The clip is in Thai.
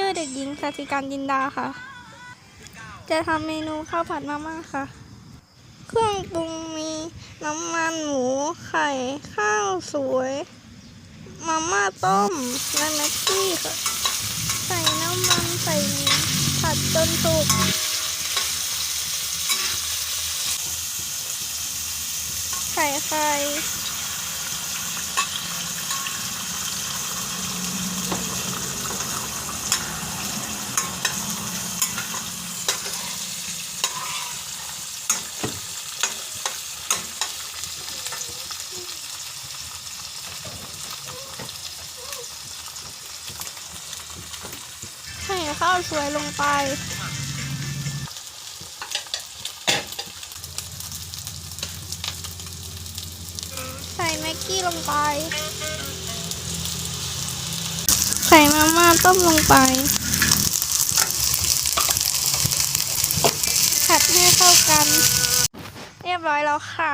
ชื่อเด็กหญิงสัติการจินดาค่ะ จะทำเมนูข้าวผัดมาม่าค่ะ เครื่องปรุงมีน้ำมันหมู ไข่ ข้าวสวย มาม่าต้ม และแม็กกี้ค่ะ ใส่น้ำมันใส่ผัดจนสุกใส่ไข่ ใส่ข้าวสวยลงไป ใส่แม็กกี้ลงไป ใส่มาม่าต้มลงไป ผัดให้เข้ากัน เรียบร้อยแล้วค่ะ